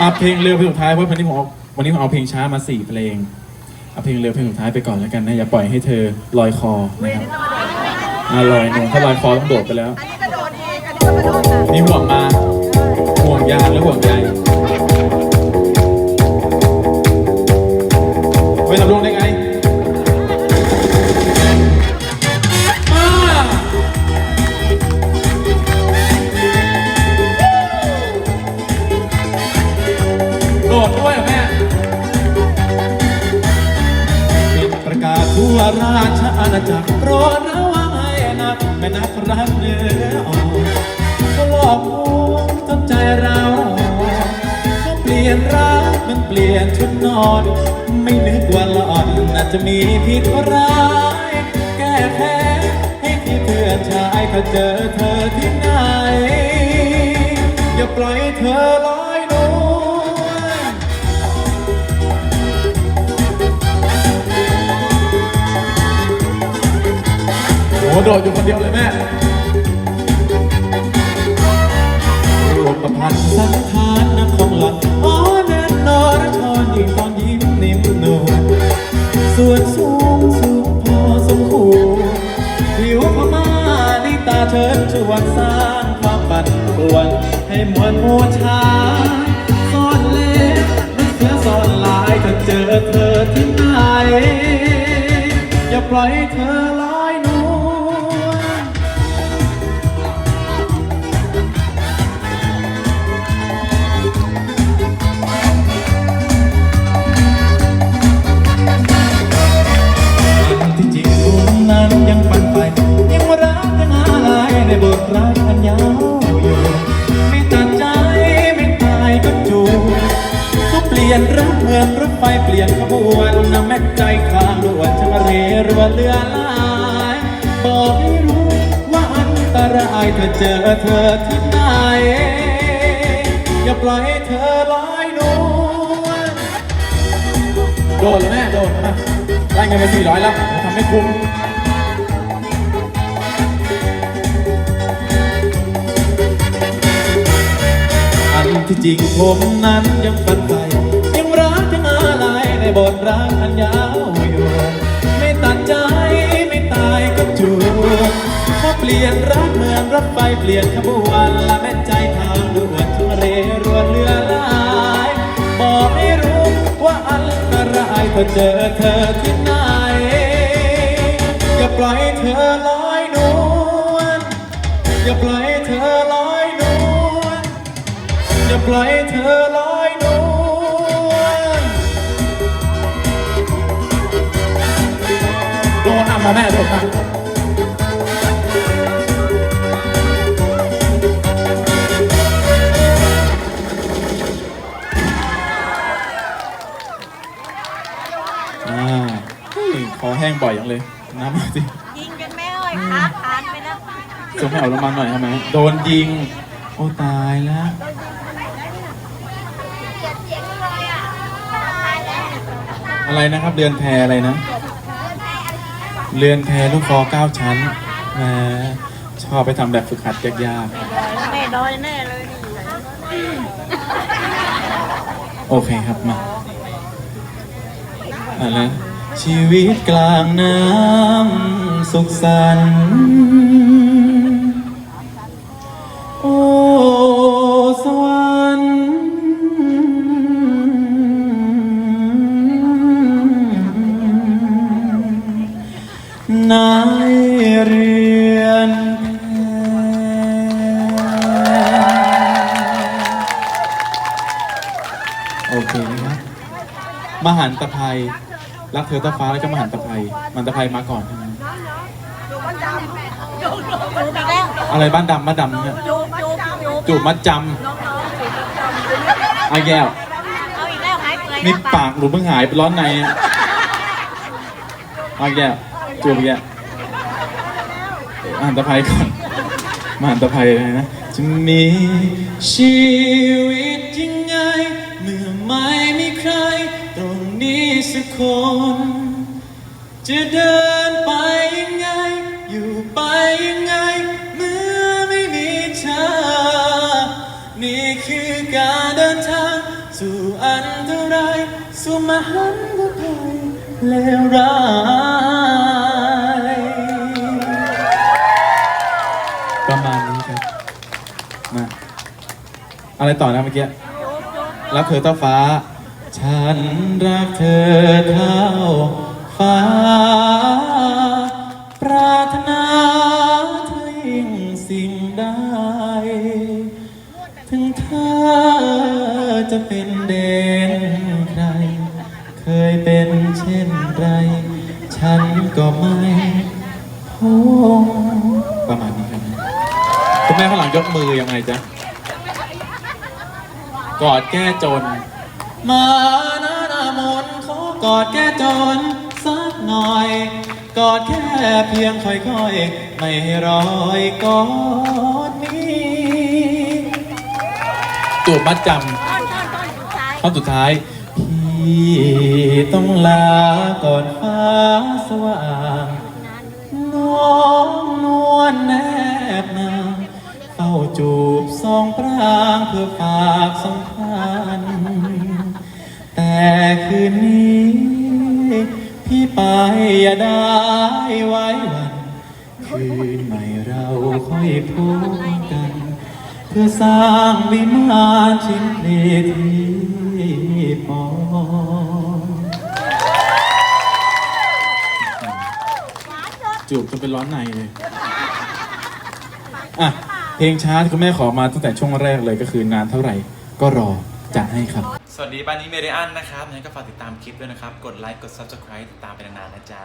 อะเพลงเร็วเพลงสุดท้ายเพราะวันนี้ผมเอาวันนี้ผมเอาเพลงช้ามาสี่เพลงเอาเพลงเร็วเพลงสุดท้ายไปก่อนแล้วกันนะอย่าปล่อยให้เธอลอยคอนะครับอะลอยหนึ่งถ้าลอยคอต้องโดดไปแล้ว อันนี้กระโดดอีกอันนี้ก็กระโดดนะ มีห่วงมาห่วงยางและห่วง ใจเราก็เปลี่ยนรักมันเปลี่ยนชุดนอน ไม่นึกว่าหล่อนน่าจะมีผิดร้าย แก้แค้นให้ที่เพื่อนชายเขาเจอเธอที่ไหน อย่าปล่อยเธอลอยนวลโอ้โดดอยู่คนเดียวเลยแม่ อันสันฐานนะของหล่อนอ๋อแน่นอนชอนยิ่งตอนยิ้มนิ่มนวลส่วนสูงสูงพอสมควรผิวพม่าในตาเชิญชวนสร้างความปั่นป่วน ให้มวลหมู่ชาซ่อนเล็บมันเสือซ่อนลายถ้าเจอเธอที่ไหนอย่าปล่อยเธอล ยังฝันใฝ่ยังรักยังอะไรในบทรักอันยาวอยู่ไม่ตัดใจไม่ตายก็จูบก็เปลี่ยนรักเหมือนรถไฟเปลี่ยนขบวนนะแม่ใจข้างด่วนช่างเรรวนเรือลายบอกให้รู้ว่าอันตรายถ้าเจอเธอที่ไหนอย่าปล่อยให้เธอลอยนวลโดนแล้วแม่โดนมาได้เงินไปสี่ร้อยแล้วทำไม่คุ้ม ที่จริงผมนั้นยังฝันใฝ่ยังรักยังอะไรในบทรักอันยาวยู่ไม่ตัดใจไม่ตายก็จูบพอเปลี่ยนรักเหมือนรถไฟเปลี่ยนขบวนละแม่ใจทางด่วนช่งเรรวนเรือลายบอกให้รู้ว่าอันตรายถ้าเจอเธอที่ไหนอย่าปล่อยเธอลอยนวลอย่าปล่อย อย่าปล่อยให้เธอลอยนวลโดนอะมาแม่โดนอะอ่าเฮ้ยคอแห้งบ่อยอย่างเลย น้ำมาสิยิงกันแม่เอ้ยขาขาดไปแล้วส่งให้เอาลงมาหน่อยใช่ไหมโดนยิง โอ้ตายแล้ว อะไรนะครับ เรือนแพอะไรนะ เรือนแพลูกคอเก้าชั้นแหมชอบไปทำแบบฝึกหัดยากแม่ดอยแน่เลยนี่ๆโอเคครับมาอะไรชีวิตกลางน้ำสุขสันต์ โอเคนะครับมหันตภัยรักเธอตาฟ้าแล้วก็มหันตภัยมันตภัยมาก่อนใช่ไหมจูบมันดำจูบจูบอีกแล้วอะไรบ้านดำบ้านดำเนี่ยจูบจูบจูบจูบมัดจน้องๆจูบมันดำำไอ้แก้วเอาอีกแล้วหายเปื่อยนี่แล้วปากหนูเพิ่งหายไปร้อนในอะเอาอีกแก้วจูบอีกแก้วมหันตภัยก่อนมหันตภัยอะไรนะ จะมีชีวิตยังไง เมื่อไม่มีใคร ตรงนี้สักคน จะเดินไปยังไง อยู่ไปยังไง เมื่อไม่มีเธอ นี่คือการเดินทางสู่อันตรายสู่มหันตภัยเลวร้ายประมาณนี้ครับ มาอะไรต่อนะเมื่อกี้รักเธอเท่าฟ้า ฉันรักเธอเท่าฟ้า ปรารถนาเธอยิ่งสิ่งใดถึงเธอจะเป็นเด่นใคร เคยเป็นเช่นไร ฉันก็ไม่พงประมาณนี้ คุณแม่ข้างหลังยกมือยังไงจ๊ะ กอดแก้จน มาน้านามนขอกอดแก้จนสักหน่อย กอดแค่เพียงค่อยๆ ไม่ให้รอยกอดนี้ตัวมัดจำต้นต้นต้นสุดท้ายข้อสุดท้าย พี่ต้องลาก่อนฟ้าสว่าง น้องนวลแนบนางเฝ้า จูบสองปรางเพื่อฝากสัมพันธ์แต่คืนนี้ พี่ไปอย่าได้ไว้วัน คืนใหม่เราค่อยพบกัน เพื่อสร้างวิมานชิมเพลที่ปองจูบจนเป็นร้อนในเลย อะ เพลงช้าที่คุณแม่ขอมาตั้งแต่ช่วงแรกเลยก็คือนานเท่าไหร่ก็รอจัดให้ครับ สวัสดีบ้านนี้เมเดียนนะครับงั้นก็ฝากติดตามคลิปด้วยนะครับ กดไลค์ กด Subscribe ติดตามไปนานๆนะจ๊ะ